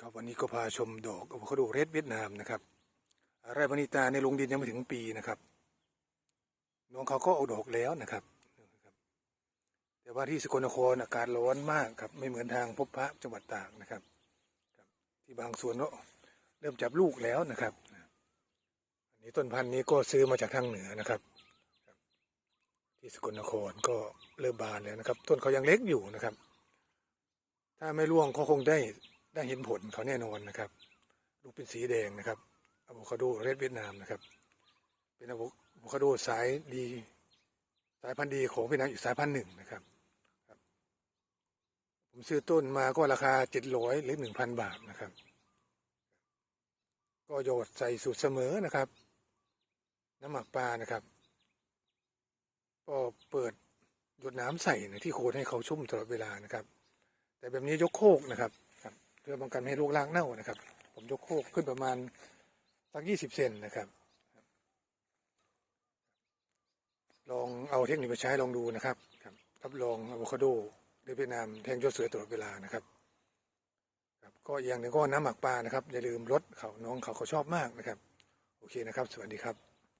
ครับวันนี้ก็พาชมดอกอะโวคาโดเรดเวียดนามนะครับไรบานิตาในลงดินยังไม่ถึงปีนะครับน้องเขาก็เอาดอกแล้วนะครับ แต่ว่าที่สกลนครอากาศร้อนมากครับ ไม่เหมือนทางพบพระจังหวัดตากนะครับ ที่บางส่วนเนาะเริ่มจับลูกแล้วนะครับ อันนี้ต้นพันธุ์นี้ก็ซื้อมาจากทางเหนือนะครับครับที่สกลนครก็เริ่มบานแล้วนะครับ ต้นเขายังเล็กอยู่นะครับ ถ้าไม่ร่วงก็คงได้ ได้เห็นผลเขาแน่นอนนะครับลูกเป็นสีแดงนะครับอะโวคาโดเรดเวียดนามนะครับ เป็นอะโวคาโดสายดีสายพันธุ์ดีของเวียดนามอีกสายพันธุ์หนึ่งนะครับผมซื้อต้นมาก็ราคาเจ็ดร้อยหรือหนึ่งพันบาทนะครับ ก็โยดใส่สูตรเสมอนะครับ น้ำหมักปลานะครับ ก็เปิดหยดน้ำใส่นะที่โคนให้เขาชุ่มตลอดเวลานะครับ แต่แบบนี้ยกโคกนะครับ พื่อป้องกันไม่ให้ลูกลากเน่านะครับ ผมยกโคกขึ้นประมาณสักยี่สิบเซนนะครับ ลองเอาเทคนิคไปใช้ลองดูนะครับครับรับรองอะโวคาโดในเวียดนามแทงยอดสวยตลอดเวลานะครับครับก็อย่างหนึ่งก็น้ำหมักปลานะครับอย่าลืมลดเขาน้องเขาเขาชอบมากนะครับ โอเคนะครับ สวัสดีครับ